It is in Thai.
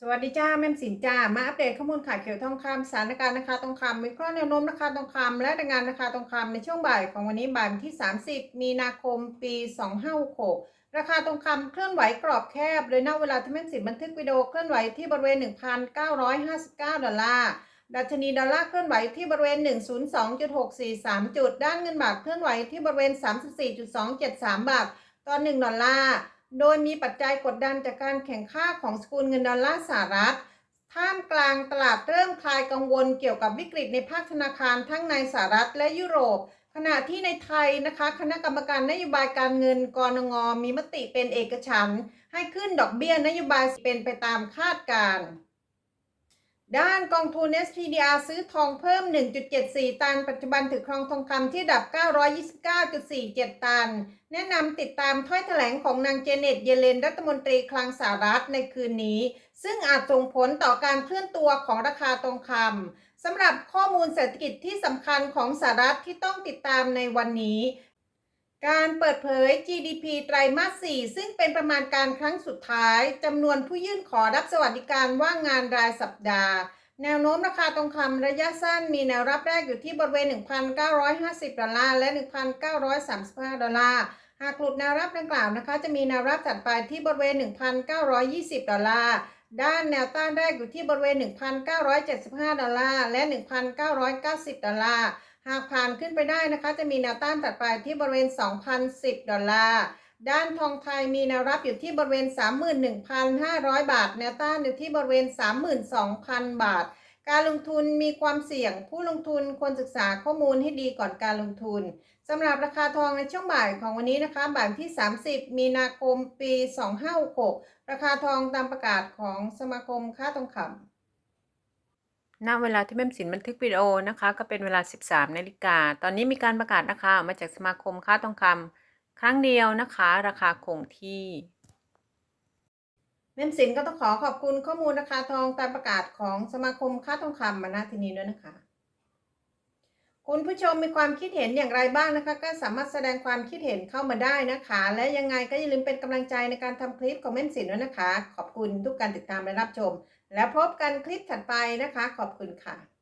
สวัสดีจ้าแม่สินจ้ามาอัปเดตข้อมูลข่ายเกี่ยวทองคำสถานการณ์ราคาทองคำวิเคราะห์แนวโน้มราคาทองคำและรายงานราคาทองคำในช่วงบ่ายของวันนี้บ่ายที่ 30 มีนาคมปี 2566 ราคาทองคำเคลื่อนไหวกรอบแคบโดยณเวลาที่แม่สินบันทึกวิดีโอเคลื่อนไหวที่บริเวณ 1,959 ดอลลาร์ดัชนีดอลลาร์เคลื่อนไหวที่บริเวณ 102.643 จุด ด้านเงินบาทเคลื่อนไหวที่บริเวณ 34.273 บาทต่อ1ดอลลาร์ โดยมีปัจจัยกดดันจากการแข่งข้าของสกุลเงินดอลลาร์สหรัฐ ท่ามกลางตลาดเริ่มคลายกังวลเกี่ยวกับวิกฤตในภาคธนาคารทั้งในสหรัฐและยุโรป ขณะที่ในไทยนะคะ คณะกรรมการนโยบายการเงินกรงงมีมติเป็นเอกฉันท์ให้ขึ้นดอกเบี้ยนโยบายเป็นไปตามคาดการณ์ ด้านกองทุน SPDR ซื้อทองเพิ่ม 1.74 ตัน ปัจจุบันถือครองทองคำที่ดับ 929.47 ตัน แนะนำติดตามถ้อยแถลงของนางเจเน็ต เยเลน รัฐมนตรีคลังสหรัฐในคืนนี้ ซึ่งอาจส่งผลต่อการเคลื่อนตัวของราคาทองคำสำหรับข้อมูลเศรษฐกิจที่สำคัญของสหรัฐที่ต้องติดตามในวันนี้ การเปิดเผย GDP ไตรมาส 4 ซึ่งเป็นประมาณการครั้งสุดท้ายจำนวนผู้ยื่นขอรับสวัสดิการว่างงานรายสัปดาห์ แนวโน้มราคาทองคำระยะสั้นมีแนวรับแรกอยู่ที่บริเวณ 1,950 ดอลลาร์และ 1,935 ดอลลาร์ หากหลุดแนวรับดังกล่าวนะคะ จะมีแนวรับถัดไปที่บริเวณ 1,920 ดอลลาร์ด้านแนวต้านแรกอยู่ที่บริเวณ 1,975 ดอลลาร์ และ 1,990 ดอลลาร์ หากผ่านขึ้นไปได้นะคะ จะมีแนวต้านถัดไปที่บริเวณ 2,010 ดอลลาร์ด้านทองไทยมีแนวรับอยู่ที่บริเวณ 31,500 บาท แนวต้านอยู่ที่บริเวณ 32,000 บาท การลงทุนมีความเสี่ยง ผู้ลงทุนควรศึกษาข้อมูลให้ดีก่อนการลงทุนสำหรับราคาทองในช่วงบ่ายของวันนี้นะคะ บ่ายที่ 30 มีนาคมปี 2566 ราคาทองตามประกาศของสมาคมค้าทองคำ ณเวลาที่แม่มสินบันทึกวิดีโอนะคะ ก็เป็นเวลา 13นาฬิกา ตอนนี้มีการประกาศราคาออกมาจากสมาคมค่าทองคำครั้งเดียวนะคะ ราคาคงที่แมมสินก็ต้องขอขอบคุณข้อมูลราคาทองตามประกาศของสมาคมค่าทองคำมาณที่นี้ด้วยนะคะ คุณผู้ชมมีความคิดเห็นอย่างไรบ้างนะคะ ก็สามารถแสดงความคิดเห็นเข้ามาได้นะคะ และยังไงก็อย่าลืมเป็นกำลังใจในการทำคลิปของเมมสินด้วยนะคะ ขอบคุณทุกการติดตามและรับชม แล้วพบกันคลิปถัดไปนะคะ ขอบคุณค่ะ